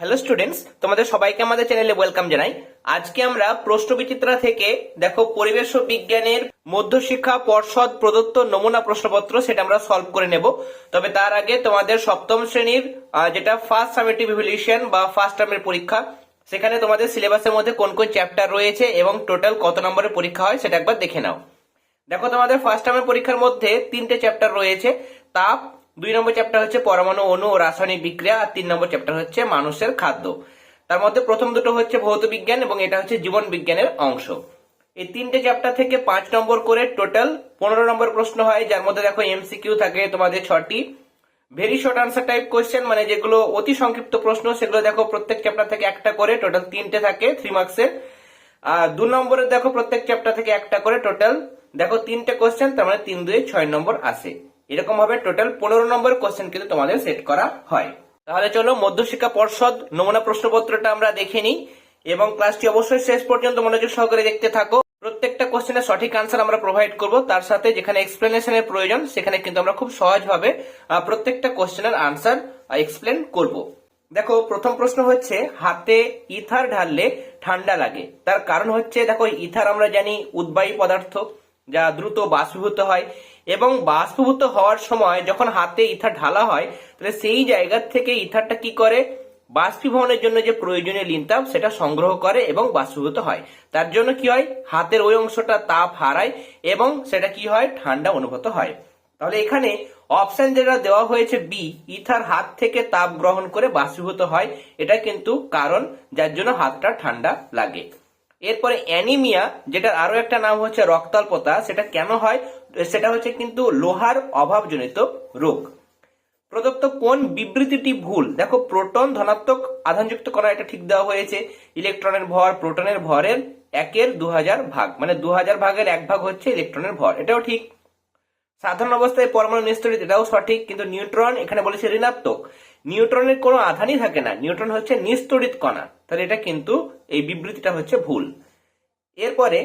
Hello students তোমাদের সবাইকে আমাদের চ্যানেলে ওয়েলকাম জানাই। আজকে আমরা প্রশ্নবিচিত্রা থেকে দেখো পরিবেশ ও বিজ্ঞানের মধ্যশিক্ষা পর্ষদ প্রদত্ত নমুনা প্রশ্নপত্র সেটা আমরা সলভ করে নেব। তবে তার আগে তোমাদের সপ্তম শ্রেণির যেটা ফার্স্ট সামেটিভ ইভলিউশন বা ফার্স্ট টার্মের পরীক্ষা, সেখানে তোমাদের সিলেবাসের মধ্যে কোন কোন চ্যাপ্টার রয়েছে এবং টোটাল কত নম্বরের পরীক্ষা হয় সেটা একবার দেখে নাও। দেখো তোমাদের ফার্স্ট টার্মের পরীক্ষার মধ্যে তিনটে চ্যাপ্টার রয়েছে। তাপ দুই নম্বর চ্যাপ্টার হচ্ছে পরমাণু, অণু ও রাসায়নিক বিক্রিয়া, আর তিন নম্বর চ্যাপ্টার হচ্ছে মানুষের খাদ্য। তার মধ্যে প্রথম দুটো হচ্ছে ভৌত বিজ্ঞান এবং এটা হচ্ছে জীবন বিজ্ঞানের অংশ। এই তিনটে চ্যাপ্টার থেকে পাঁচ নম্বর করে টোটাল পনেরো নম্বর প্রশ্ন হয়, যার মধ্যে দেখো এমসিকিউ থাকে তোমাদের ছটি। Very short answer type question মানে যেগুলো অতি সংক্ষিপ্ত প্রশ্ন, সেগুলো দেখো প্রত্যেক চ্যাপ্টার থেকে একটা করে টোটাল তিনটে থাকে থ্রি মার্কসের আর দু নম্বরে দেখো প্রত্যেক চ্যাপ্টার থেকে একটা করে টোটাল দেখো তিনটে কোয়েশ্চেন তার মানে তিন দুই ছয় নম্বর আসে। এরকম ভাবে টোটাল পনেরো নম্বর কোশ্চেন কিন্তু তোমাদের সেট করা হয়। তাহলে চলো মধ্যশিক্ষা পর্ষদ নমুনা প্রশ্নপত্রটা আমরা দেখে নিই এবং ক্লাসটি অবশ্যই শেষ পর্যন্ত মনোযোগ সহকারে দেখতে থাকো। প্রত্যেকটা কোশ্চেনের সঠিক আনসার আমরা প্রোভাইড করব, তার সাথে যেখানে এক্সপ্লেনেশনের প্রয়োজন সেখানে কিন্তু আমরা খুব সহজভাবে প্রত্যেকটা কোশ্চেনের আনসার এক্সপ্লেন করব। দেখো, প্রথম প্রশ্ন হচ্ছে, হাতে ইথার ঢাললে ঠান্ডা লাগে। তার কারণ হচ্ছে, দেখো, ইথার আমরা জানি উদ্বায়ী পদার্থ, যা দ্রুত বাষ্পীভূত হয়। এবং বাষ্পভূত হওয়ার সময় যখন হাতে ইথার ঢালা হয়, তাহলে সেই জায়গা থেকে ইথারটা কি করে? বাষ্পীভবনের জন্য যে প্রয়োজনীয় লিনতাপ, সেটা সংগ্রহ করে এবং বাষ্পীভূত হয়। তার জন্য কি হয়? হাতের ওই অংশটা তাপ হারায় এবং সেটা কি হয়? ঠান্ডা অনুভূত হয়। তাহলে এখানে অপশন যেটা দেওয়া হয়েছে বি ইথার হাত থেকে তাপ গ্রহণ করে বাষ্পীভূত হয়। এটা কিন্তু কারণ, যার জন্য হাতটা ঠান্ডা লাগে। এরপরে অ্যানিমিয়া, যেটার আরও একটা নাম হচ্ছে রক্তাল্পতা, সেটা কেন হয়? সেটা হচ্ছে কিন্তু লোহার অভাবজনিত রোগ। প্রদত্ত কোন বিবৃতিটি ভুল? দেখো, প্রোটন ধনাত্মক আধানযুক্ত কণা এটা ঠিক দেওয়া হয়েছে। ইলেকট্রনের ভর প্রোটনের ভরের একের দু হাজার ভাগ। মানে দু হাজার ভাগের এক ভাগ হচ্ছে ইলেকট্রনের ভর। এটাও ঠিক। সাধারণ অবস্থায় পরমাণু নিস্তরিত এটাও সঠিক, কিন্তু নিউট্রন এখানে বলেছে ঋণাত্মক। নিউট্রনের কোনো আধানই থাকে না। নিউট্রন হচ্ছে নিস্তরিত কণা। তাহলে এটা কিন্তু এই বিবৃতিটা হচ্ছে ভুল। এরপরে,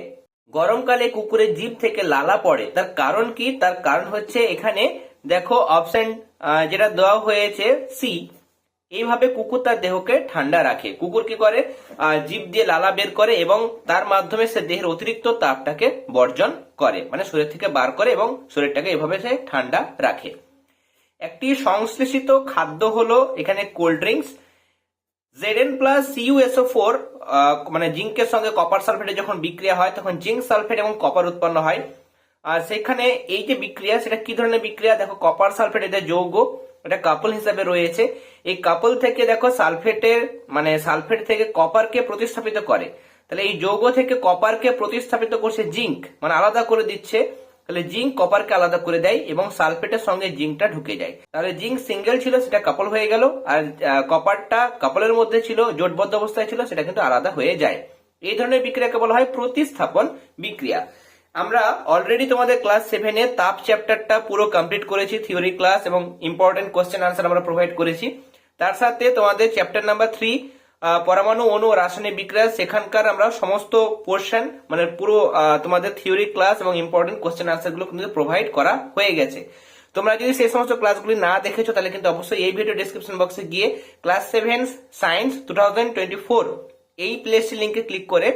গরমকালে কুকুরের জিভ থেকে লালা পড়ে। তার কারণ কি? তার কারণ হচ্ছে এখানে দেখো অপশন যেটা দেওয়া হয়েছে সি এইভাবে কুকুর তার দেহকে ঠান্ডা রাখে। কুকুর কি করে? জিভ দিয়ে লালা বের করে এবং তার মাধ্যমে সে দেহের অতিরিক্ত তাপটাকে বর্জন করে। মানে শরীর থেকে বার করে এবং শরীরটাকে এভাবে সে ঠান্ডা রাখে। একটি সংশ্লেষিত খাদ্য হলো এখানে কোল্ড ড্রিঙ্কস জেডেন প্লাস সিইউএসও ফোর মানে জিঙ্কের সঙ্গে কপার সালফেটে যখন বিক্রিয়া হয়, তখন জিঙ্ক সালফেট এবং কপার উৎপন্ন হয়। আর সেখানে এই যে বিক্রিয়া, সেটা কি ধরনের বিক্রিয়া? দেখো কপার সালফেট এটা যৌগ, এটা কাপল হিসাবে রয়েছে। এই কাপল থেকে দেখো সালফেটের মানে সালফেট থেকে কপারকে প্রতিস্থাপিত করে। তাহলে এই যৌগ থেকে কপারকে প্রতিস্থাপিত করছে জিঙ্ক মানে আলাদা করে দিচ্ছে। তাহলে জিঙ্ক কপারকে আলাদা করে দেয় এবং সালফেটের সঙ্গে জিঙ্কটা ঢুকে যায় তাহলে জিঙ্ক সিঙ্গেল ছিল, সেটা কাপল হয়ে গেল, আর কপারটা কাপলের মধ্যে ছিল, জোটবদ্ধ অবস্থায় ছিল, সেটা কিন্তু আলাদা হয়ে যায়। এই ধরনের বিক্রিয়াকে বলা হয় প্রতিস্থাপন বিক্রিয়া। আমরা অলরেডি তোমাদের ক্লাস সেভেনে তাপ চ্যাপ্টারটা পুরো কমপ্লিট করেছি থিওরি ক্লাস এবং ইম্পর্টেন্ট কোশ্চেন আনসার আমরা প্রোভাইড করেছি। তার সাথে তোমাদের চ্যাপ্টার নাম্বার থ্রি পরমাণু ও রাসায়নিক বিক্রিয়া, সেখানকার আমরা সমস্ত পোর্শন মানে পুরো তোমাদের থিওরি ক্লাস এবং ইম্পর্টেন্ট কোশ্চেন আনসারগুলো কিন্তু প্রোভাইড করা হয়ে গেছে। তোমরা যদি সেই সমস্ত ক্লাসগুলি না দেখেছ, তাহলে কিন্তু অবশ্যই এই ভিডিও ডিসক্রিপশন বক্সে গিয়ে class seven science two thousand twenty four এই প্লেসটি লিঙ্কে ক্লিক করে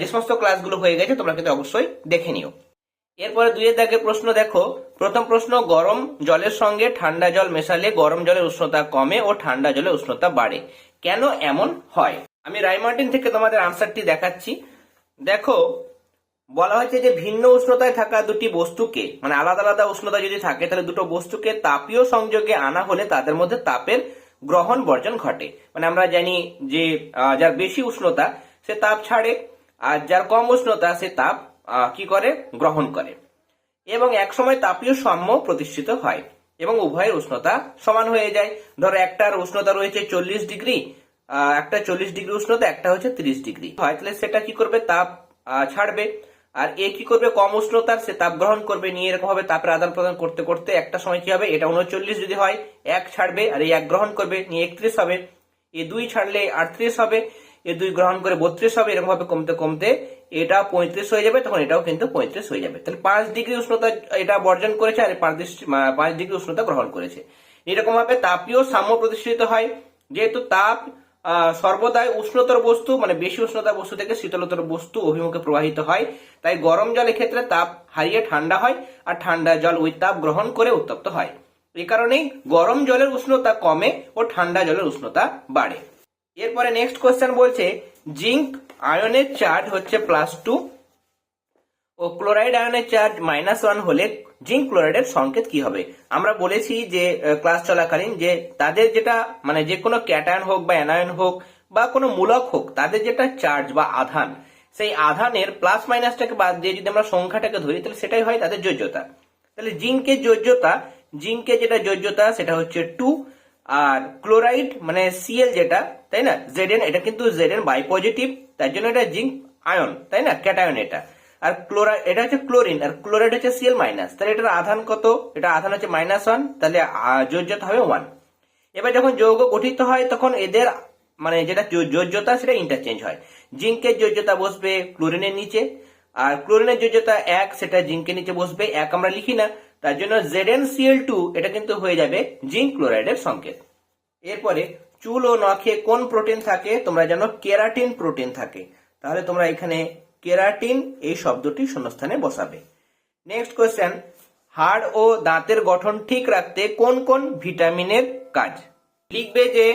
যে সমস্ত ক্লাসগুলো হয়ে গেছে, তোমরা কিন্তু অবশ্যই দেখে নিও। এরপরে দুইয়ের দাগের প্রশ্ন দেখো। প্রথম প্রশ্ন, গরম জলের সঙ্গে ঠান্ডা জল মেশালে গরম জলের উষ্ণতা কমে ও ঠান্ডা জলের উষ্ণতা বাড়ে। কেন এমন হয়? আমি রাইমার্টিন থেকে তোমাদের আনসারটি দেখাচ্ছি। দেখো, বলা হয়েছে যে ভিন্ন উষ্ণতায় থাকা দুটি বস্তুকে মানে আলাদা আলাদা উষ্ণতা যদি থাকে, তাহলে দুটো বস্তুকে তাপীয় সংযোগে আনা হলে তাদের মধ্যে তাপের গ্রহণ বর্জন ঘটে। মানে আমরা জানি যে যার বেশি উষ্ণতা, সে তাপ ছাড়ে, আর যার কম উষ্ণতা, সে তাপ কি করে? গ্রহণ করে। এবং একসময় তাপীয় সাম্য প্রতিষ্ঠিত হয়। এবং উভয়ের উষ্ণতা সমান হয়ে যায়। ধরো একটার উষ্ণতা রয়েছে চল্লিশ ডিগ্রি একটা চল্লিশ ডিগ্রি উষ্ণতা, একটা হচ্ছে তিরিশ ডিগ্রি। হয়, তাহলে সেটা কি করবে? তাপ ছাড়বে। আর এ কি করবে? কম উষ্ণতার, সে তাপ গ্রহণ করবে। নিয়ে এরকম ভাবে তাপের আদান প্রদান করতে করতে একটা সময় কি হবে? এটা উনচল্লিশ যদি হয়, এক ছাড়বে আর এই এক গ্রহণ করবে, নিয়ে একত্রিশ হবে। এ দুই ছাড়লে আটত্রিশ হবে, এ দুই গ্রহণ করে বত্রিশ হবে, এরকম ভাবে কমতে কমতে এটা পঁয়ত্রিশ হয়ে যাবে, তখন এটাও কিন্তু পঁয়ত্রিশ হয়ে যাবে। তাহলে পাঁচ ডিগ্রি উষ্ণতা এটা বর্জন করেছে আর পাঁচ ডিগ্রি উষ্ণতা গ্রহণ করেছে। এরকম ভাবে তাপীয় সাম্য প্রতিষ্ঠিত হয়। যেহেতু তাপ সর্বদাই উষ্ণতর বস্তু মানে বেশি উষ্ণতার বস্তু থেকে শীতলতর বস্তু অভিমুখে প্রবাহিত হয়। তাই গরম জল ক্ষেত্রে তাপ হারিয়ে ঠান্ডা হয় আর ঠান্ডা জল ওই তাপ গ্রহণ করে উত্তপ্ত হয়। এ কারণেই গরম জলের উষ্ণতা কমে ও ঠান্ডা জলের উষ্ণতা বাড়ে। এরপরে নেক্সট কোশ্চেন বলছে জিঙ্ক আয়নের চার্জ হচ্ছে প্লাস টু ও ক্লোরাইড আয়নের চার্জ মাইনাস ওয়ান হলে জিঙ্ক ক্লোরাইডের সংকেত কি হবে? আমরা বলেছি যে ক্লাস চলাকালীন যে তাদের যেটা মানে যে কোনো ক্যাটায়ন হোক বা অ্যানায়ন হোক বা কোনো মূলক হোক, তাদের যেটা চার্জ বা আধান, সেই আধানের প্লাস মাইনাসটাকে বাদ দিয়ে যদি আমরা সংখ্যাটাকে ধরি, তাহলে সেটাই হয় তাদের যোজ্যতা। তাহলে জিঙ্কের যোজ্যতা জিঙ্কের যেটা যোজ্যতা, সেটা হচ্ছে টু আর ক্লোরাইড মানে সিএল যেটা, তাই না? জেডেন এটা কিন্তু জেডেন বাই পজিটিভ তার জন্য এটা জিঙ্ক আয়ন তাই না? ক্যাটায়ন এটা। আর ক্লোরাইড এটা হচ্ছে ক্লোরিন আর ক্লোরাইড হচ্ছে সিএল মাইনাস তাহলে এটার আধান কত? এটা আধান হচ্ছে মাইনাস ওয়ান তাহলে যোজ্যতা হবে ওয়ান এবার যখন যৌগ গঠিত হয়, তখন এদের মানে যেটা যোজ্যতা, সেটা ইন্টারচেঞ্জ হয়। জিঙ্কের যোজ্যতা বসবে ক্লোরিনের নিচে, আর ক্লোরিনের যোজ্যতা এক, সেটা জিঙ্কের নিচে বসবে, এক আমরা লিখি না। তার জন্য জেড এন সিএল টু এটা কিন্তু হয়ে যাবে জিঙ্ক ক্লোরাইডের সংকেত। এরপরে চুল ও নখে কোন প্রোটিন থাকে? তোমরা জানো কেরাটিন প্রোটিন থাকে। তাহলে তোমরা এখানে কেরাটিন এই শব্দটি শূন্যস্থানে বসাবে। নেক্সট কোয়েশ্চেন হাড় ও দাঁতের গঠন ঠিক রাখতে কোন কোন ভিটামিনের কাজ? লিখবে যে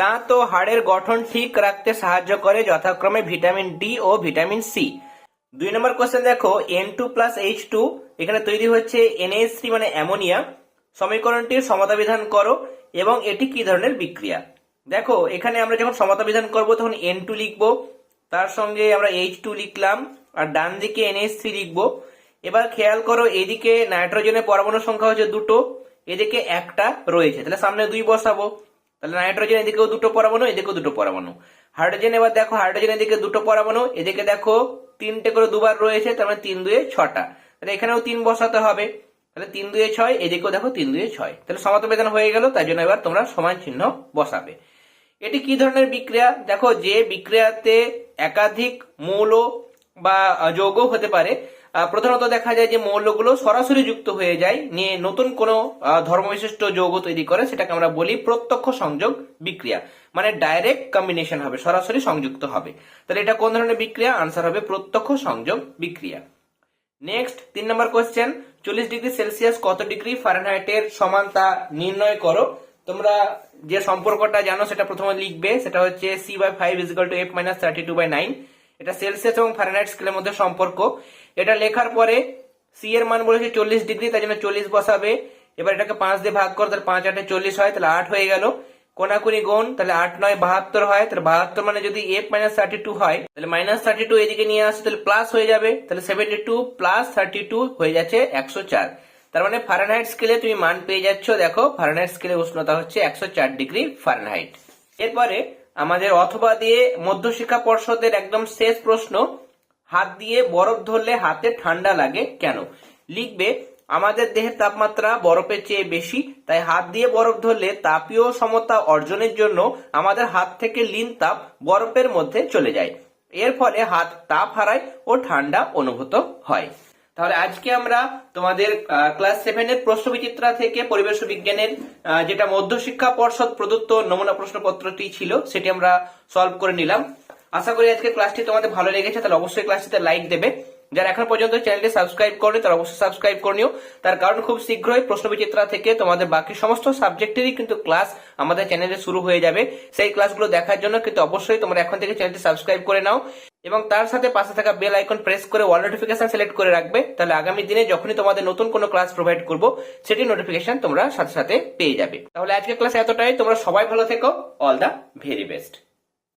দাঁত ও হাড়ের গঠন ঠিক রাখতে সাহায্য করে যথাক্রমে ভিটামিন ডি ও ভিটামিন সি। দুই নম্বর কোশ্চেন দেখো N two plus H two এখানে তৈরি হচ্ছে থ্রি মানে অ্যামোনিয়া। সমীকরণটির সমতা বিধান করো এবং এটি কি ধরনের বিক্রিয়া? দেখো, এখানে আমরা যখন সমতা বিধান করব তখন এন টু লিখব, তার সঙ্গে আমরা এইচ টু লিখলাম, আর ডান দিকে এনএইচ থ্রি লিখব। এবার খেয়াল করো এদিকে নাইট্রোজেনের পরমাণু সংখ্যা হচ্ছে দুটো, এদিকে একটা রয়েছে, তাহলে সামনে দুই বসাবো। তাহলে নাইট্রোজেন এদিকেও দুটো পরমাণু, এদিকেও দুটো পরমাণু। হাইড্রোজেন, এবার দেখো, হাইড্রোজেন এদিকে দুটো পরমাণু, এদিকে দেখো, তিনটে করে দুবার রয়েছে, তার মানে তিন দুয়ে ছটা। তাহলে এখানেও তিন বসাতে হবে। তাহলে তিন দুয়ে ছয়, এদিকেও দেখো তিন দুয়ে ছয়। তাহলে সমাতবেদন হয়ে গেল, তাই জন্য এবার তোমরা সমান চিহ্ন বসাবে। এটি কি ধরনের বিক্রিয়া? দেখো যে বিক্রিয়াতে একাধিক মৌল বা যৌগ হতে পারে। প্রধানত দেখা যায় যে মৌলগুলো সরাসরি যুক্ত হয়ে যায়, নিয়ে নতুন কোনো ধর্মবিশিষ্ট যৌগ তৈরি করে, সেটাকে আমরা বলি প্রত্যক্ষ সংযোগ বিক্রিয়া। মানে ডাইরেক্ট কম্বিনেশন হবে, সরাসরি সংযুক্ত হবে। তাহলে এটা কোন ধরনের বিক্রিয়া? আনসার হবে প্রত্যক্ষ সংযোগ বিক্রিয়া। নেক্সট তিন নম্বর কোয়েশ্চেন চল্লিশ ডিগ্রি সেলসিয়াস কত ডিগ্রি ফারেনহাইটের সমান তা নির্ণয় করো? তোমরা যে সম্পর্কটা জানো, সেটা প্রথমে লিখবে, সেটা হচ্ছে C by five equal to F minus thirty two by nine এটা সেলসিয়াস এবং ফারেনহাইট স্কেলের মধ্যে সম্পর্ক। এটা লেখার পরে সি এর মান বলেছে চল্লিশ ডিগ্রি তাই জন্য চল্লিশ বসাবে। এবার এটাকে পাঁচ দিয়ে ভাগ করো, তাহলে পাঁচ আটে চল্লিশ হয়, তাহলে আট হয়ে গেল। কোনাকুনি গুণ, তাহলে আট নয়, বাহাত্তর হয়। তাহলে বাহাত্তর মানে যদি এফ মাইনাস থার্টি টু হয়, তাহলে মাইনাস থার্টি টু এদিকে নিয়ে আসে, তাহলে প্লাস হয়ে যাবে। তাহলে seventy two plus thirty two হয়ে যাচ্ছে একশো চার। তার মানে ফারেনহাইট স্কেলে তুমি মান পেয়ে যাচ্ছ। দেখো ফারেনহাইট স্কেলে উষ্ণতা হচ্ছে একশো চার ডিগ্রি ফারেনহাইট এরপরে আমাদের অথবা দিয়ে মধ্যশিক্ষা পর্ষদের একদম শেষ প্রশ্ন, হাত দিয়ে বরফ ধরলে হাতে ঠান্ডা লাগে কেন? লিখবে আমাদের দেহের তাপমাত্রা বরফের চেয়ে বেশি, তাই হাত দিয়ে বরফ ধরলে তাপীয় সমতা অর্জনের জন্য আমাদের হাত থেকে লিন তাপ বরফের মধ্যে চলে যায়। এর ফলে হাত তাপ হারায় ও ঠান্ডা অনুভূত হয়। তাহলে আজকে আমরা তোমাদের ক্লাস সেভেনের প্রশ্নবিচিত্রা থেকে পরিবেশ বিজ্ঞানের যেটা মধ্যশিক্ষা পর্ষদ প্রদত্ত নমুনা প্রশ্নপত্রটি ছিল, সেটি আমরা সলভ করে নিলাম। আশা করি আজকে ক্লাসটি তোমাদের ভালো লেগেছে, তাহলে অবশ্যই ক্লাসটিতে লাইক দেবে। যারা এখন পর্যন্ত চ্যানেলটি সাবস্ক্রাইব করেনি, তারা অবশ্যই সাবস্ক্রাইব করে নিও। তার কারণ খুব শীঘ্রই প্রশ্নবিচিত্রা থেকে তোমাদের বাকি সমস্ত সাবজেক্টেরই কিন্তু ক্লাস আমাদের চ্যানেলে শুরু হয়ে যাবে। সেই ক্লাসগুলো দেখার জন্য কিন্তু অবশ্যই তোমরা এখন থেকে চ্যানেলটি সাবস্ক্রাইব করে নাও এবং তার সাথে পাশে থাকা বেল আইকন প্রেস করে অল নোটিফিকেশন সিলেক্ট করে রাখবে। তাহলে আগামী দিনে যখনই তোমাদের নতুন কোনো ক্লাস প্রোভাইড করব, সেটি নোটিফিকেশন তোমরা সাথে সাথে পেয়ে যাবে। তাহলে আজকের ক্লাস এতটাই। তোমরা সবাই ভালো থেকো। All the very best.